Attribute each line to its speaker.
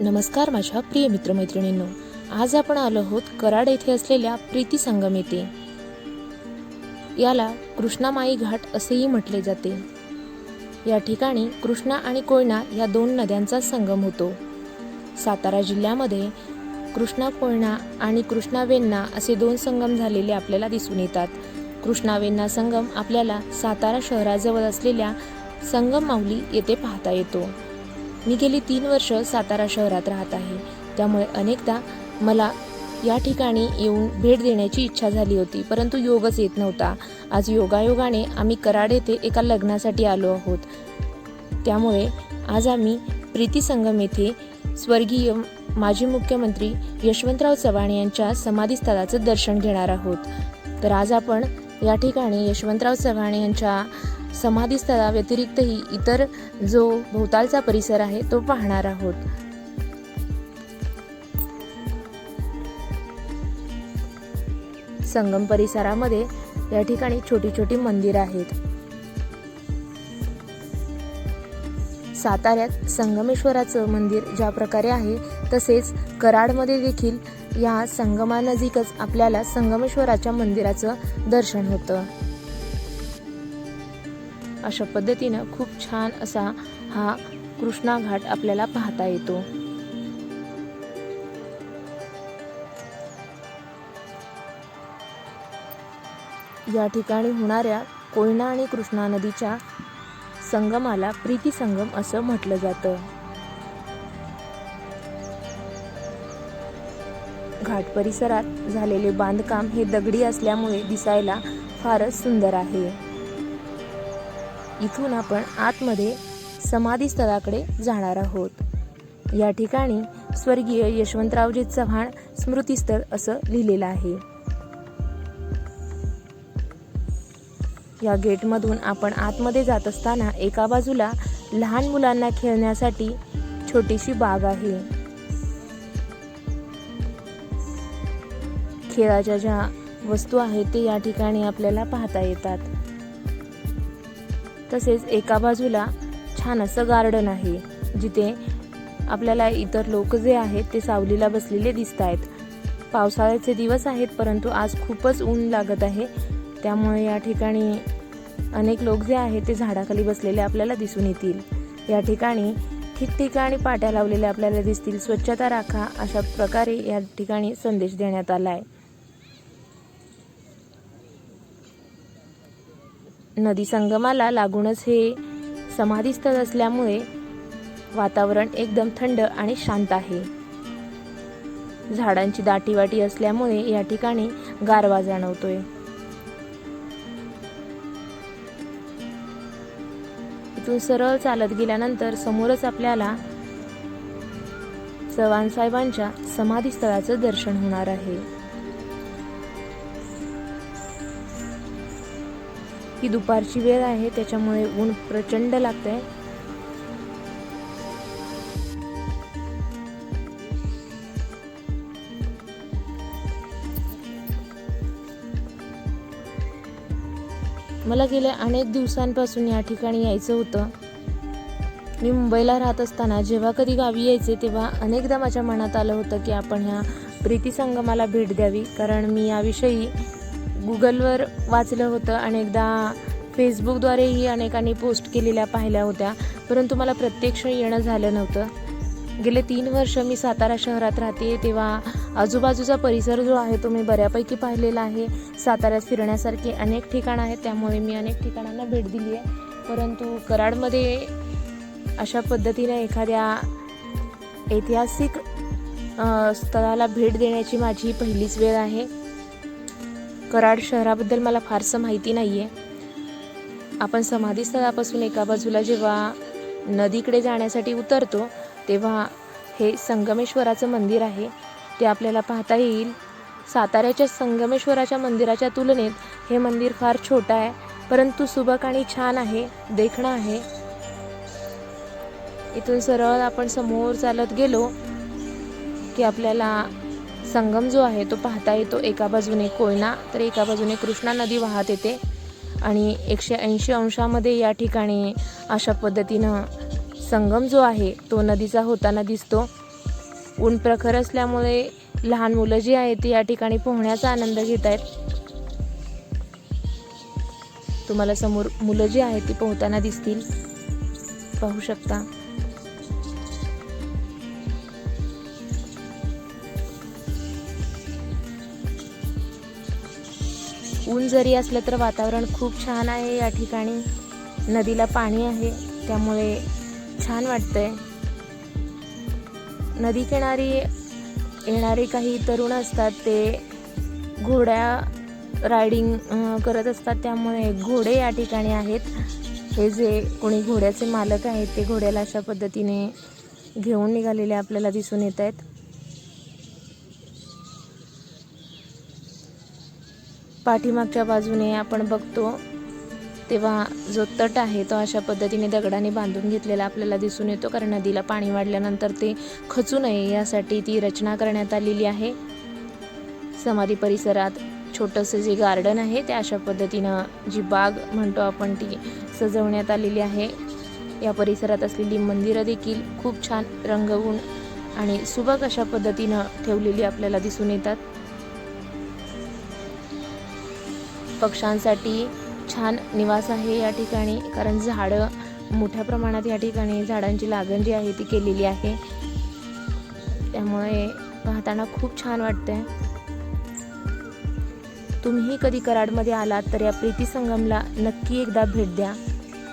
Speaker 1: नमस्कार माझ्या प्रिय मित्रमैत्रिणींनो आज आपण आलो आहोत कराड येथे असलेल्या प्रीती संगम येथे. याला कृष्णामाई घाट असेही म्हटले जाते. या ठिकाणी कृष्णा आणि कोयना या दोन नद्यांचा संगम होतो. सातारा जिल्ह्यामध्ये कृष्णा कोयना आणि कृष्णा वेण्णा असे दोन संगम झालेले आपल्याला दिसून येतात. कृष्णा वेण्णा संगम आपल्याला सातारा शहराजवळ असलेल्या संगम माऊली येथे पाहता येतो. मी गेली तीन वर्ष सातारा शहरात राहत आहे. त्यामुळे अनेकदा मला या ठिकाणी येऊन भेट देण्याची इच्छा झाली होती परंतु योगच येत नव्हता. आज योगायोगाने आम्ही कराड येथे एका लग्नासाठी आलो आहोत. त्यामुळे आज आम्ही प्रीती संगम येथे स्वर्गीय माजी मुख्यमंत्री यशवंतराव चव्हाण यांच्या समाधीस्थळाचं दर्शन घेणार आहोत. तर आज आपण या ठिकाणी यशवंतराव चव्हाण यांच्या समाधीस्थळाव्यतिरिक्तही इतर जो भोवतालचा परिसर आहे तो पाहणार आहोत. संगम परिसरामध्ये या ठिकाणी छोटी छोटी मंदिरं आहेत. साताऱ्यात संगमेश्वराचं मंदिर ज्या प्रकारे आहे तसेच कराडमध्ये देखील या संगमानजीकच आपल्याला संगमेश्वराच्या मंदिराचं दर्शन होतं. अशा पद्धतीनं खूप छान असा हा कृष्णा घाट आपल्याला पाहता येतो. या ठिकाणी होणाऱ्या कोयना आणि कृष्णा नदीच्या संगमाला प्रीती संगम असं म्हटलं जातं. घाट परिसरात झालेले बांधकाम हे दगडी असल्यामुळे दिसायला फारच सुंदर आहे. इथून आपण आतमध्ये समाधी स्थळाकडे जाणार आहोत. या ठिकाणी स्वर्गीय यशवंतरावजी चव्हाण स्मृतीस्थळ असं लिहिलेलं आहे. या गेटमधून आपण आतमध्ये जात असताना एका बाजूला लहान मुलांना खेळण्यासाठी छोटीशी बाग आहे. खेळाच्या ज्या वस्तू आहेत ते या ठिकाणी आपल्याला पाहता येतात. तसेच एका बाजूला छान असं गार्डन आहे जिथे आपल्याला इतर लोक जे आहेत ते सावलीला बसलेले दिसत आहेत. पावसाळ्याचे दिवस आहेत परंतु आज खूपच ऊन लागत आहे. त्यामुळे या ठिकाणी अनेक लोक जे आहेत ते झाडाखाली बसलेले आपल्याला दिसून येतील. या ठिकाणी ठिकठिकाणी पाट्या लावलेल्या आपल्याला दिसतील. स्वच्छता राखा अशा प्रकारे या ठिकाणी संदेश देण्यात आला आहे नदी संगमाला लागूनच हे समाधीस्थळ असल्यामुळे वातावरण एकदम थंड आणि शांत आहे. झाडांची दाटीवाटी असल्यामुळे या ठिकाणी गारवा जाणवतोय. इथून सरळ चालत गेल्यानंतर समोरच आपल्याला चव्हाण साहेबांच्या समाधीस्थळाचं दर्शन होणार आहे. ही दुपारची वेळ आहे त्याच्यामुळे ऊन प्रचंड लागतंय. मला गेल्या अनेक दिवसांपासून या ठिकाणी यायचं होतं. मी मुंबईला राहत असताना जेव्हा कधी गावी यायचे तेव्हा अनेकदा माझ्या मनात आलं होतं की आपण ह्या प्रीती संगमाला भेट द्यावी. कारण मी याविषयी गुगलवर वाचलं होतं अनेकदा फेसबुकद्वारेही अनेकांनी पोस्ट केलेल्या पाहिल्या होत्या परंतु मला प्रत्यक्ष येणं झालं नव्हतं. गेले तीन वर्ष मी सातारा शहरात राहते तेव्हा आजूबाजूचा परिसर जो आहे तो मी बऱ्यापैकी पाहिलेला आहे. साताऱ्यात फिरण्यासारखे अनेक ठिकाणं आहेत त्यामुळे मी अनेक ठिकाणांना भेट दिली आहे. परंतु कराडमध्ये अशा पद्धतीने एखाद्या ऐतिहासिक स्थळाला भेट देण्याची माझी पहिलीच वेळ आहे. कराड शहराबद्दल मला फारसं माहिती नाही आहे आपण समाधीस्थळापासून एका बाजूला जेव्हा नदीकडे जाण्यासाठी उतरतो तेव्हा हे संगमेश्वराचं मंदिर आहे. ते आपल्याला पाहता येईल. साताऱ्याच्या संगमेश्वराच्या मंदिराच्या तुलनेत हे मंदिर फार छोटं आहे परंतु सुबक आणि छान आहे देखणं आहे. इथून सरळ आपण समोर चालत गेलो की आपल्याला संगम जो आहे तो पाहता येतो. एका बाजूने कोयना तर एका बाजूने कृष्णा नदी वाहत येते. आणि एकशे ऐंशी अंशामध्ये या ठिकाणी अशा पद्धतीनं संगम जो आहे तो नदीचा होताना दिसतो. ऊन प्रखर असल्यामुळे लहान मुलं जी आहेत ती या ठिकाणी पोहण्याचा आनंद घेत आहेत. तुम्हाला समोर मुलं जी आहेत ती पोहताना दिसतील. पाहू शकता. ऊन जरी असलं तर वातावरण खूप छान आहे या ठिकाणी. नदीला पाणी आहे त्यामुळे छान वाटतंय. नदी किनारी येणारे काही तरुण असतात ते घोड्या रायडिंग करत असतात त्यामुळे घोडे या ठिकाणी आहेत. हे जे कोणी घोड्याचे मालक आहेत ते घोड्याला अशा पद्धतीने घेऊन निघालेले आपल्याला दिसून येत आहेत पाठीमागच्या बाजूने आपण बघतो तेव्हा जो तट आहे तो अशा पद्धतीने दगडाने बांधून घेतलेला आपल्याला दिसून येतो कारण नदीला पाणी वाढल्यानंतर ते खचू नये यासाठी ती रचना करण्यात आलेली आहे. समाधी परिसरात छोटंसं जे गार्डन आहे ते अशा पद्धतीनं जी बाग म्हणतो आपण ती सजवण्यात आलेली आहे. या परिसरात असलेली मंदिरं देखील खूप छान रंगवून आणि सुबक अशा पद्धतीनं ठेवलेली आपल्याला दिसून येतात. पक्ष्यांसाठी छान निवास आहे या ठिकाणी. कारण झाडं मोठ्या प्रमाणात या ठिकाणी झाडांची लागण जी आहे ती केलेली आहे. त्यामुळे पाहताना खूप छान वाटतंय. तुम्हीही कधी कराडमध्ये आलात तर या प्रीती संगमला नक्की एकदा भेट द्या.